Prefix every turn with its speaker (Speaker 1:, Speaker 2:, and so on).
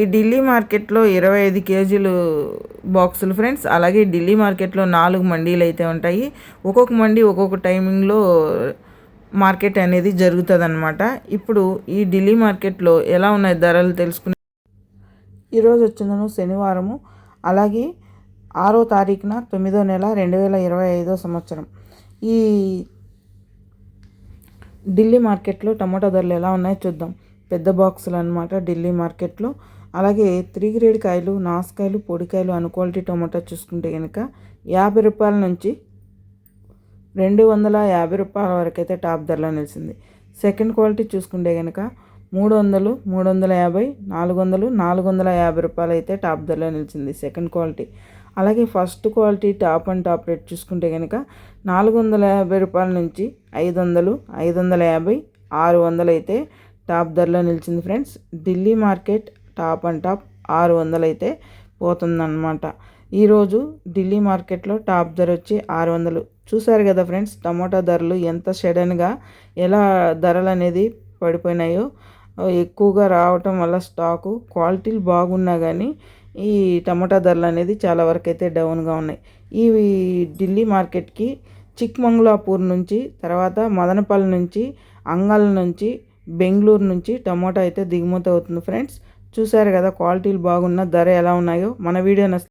Speaker 1: ఈ ఢిల్లీ మార్కెట్లో ఇరవై ఐదు కేజీలు బాక్సులు ఫ్రెండ్స్ అలాగే ఢిల్లీ మార్కెట్లో నాలుగు మండీలు అయితే ఉంటాయి. ఒక్కొక్క మండీ ఒక్కొక్క టైమింగ్లో మార్కెట్ అనేది జరుగుతుందన్నమాట. ఇప్పుడు ఈ ఢిల్లీ మార్కెట్లో ఎలా ఉన్నాయి ధరలు తెలుసుకుని ఈరోజు వచ్చిందను శనివారము అలాగే ఆరో తారీఖున తొమ్మిదో నెల రెండు వేల ఇరవై ఐదో సంవత్సరం. ఈ ఢిల్లీ మార్కెట్లో టమాటా ధరలు ఎలా ఉన్నాయో చూద్దాం. పెద్ద బాక్సులు అనమాట ఢిల్లీ మార్కెట్లో. అలాగే త్రీ గ్రేడ్ కాయలు నాసుకాయలు పొడికాయలు అను క్వాలిటీ టొమాటో చూసుకుంటే కనుక యాభై రూపాయల నుంచి రెండు వందల యాభై రూపాయల వరకు అయితే టాప్ ధరలో నిలిచింది. సెకండ్ క్వాలిటీ చూసుకుంటే కనుక మూడు వందలు మూడు వందల యాభై నాలుగు వందలు నాలుగు వందల యాభై రూపాయలు అయితే టాప్ ధరలో నిలిచింది సెకండ్ క్వాలిటీ. అలాగే first quality top and top rate చూసుకుంటే కనుక నాలుగు వందల యాభై రూపాయల నుంచి ఐదు వందలు ఐదు వందల యాభై ఆరు వందలు అయితే టాప్ ధరలో నిలిచింది friends. Delhi market top and top ఆరు వందలు అయితే పోతుందన్నమాట. ఈరోజు ఢిల్లీ మార్కెట్లో టాప్ ధర వచ్చి ఆరు వందలు. చూసారు కదా ఫ్రెండ్స్ టమోటా ధరలు ఎంత సడన్గా ఎలా ధరలు అనేది పడిపోయినాయో. ఎక్కువగా రావటం వల్ల స్టాకు క్వాలిటీలు బాగున్నా కానీ ఈ టమోటా ధరలు అనేది చాలా వరకు అయితే డౌన్గా ఉన్నాయి. ఈ ఢిల్లీ మార్కెట్కి చిక్మంగళాపూర్ నుంచి తర్వాత మదనపల్లి నుంచి అంగల్ నుంచి బెంగళూరు నుంచి టమోటా అయితే దిగుమతి అవుతుంది ఫ్రెండ్స్. చూసారు కదా క్వాలిటీలు బాగున్న ధర ఎలా ఉన్నాయో మన వీడియో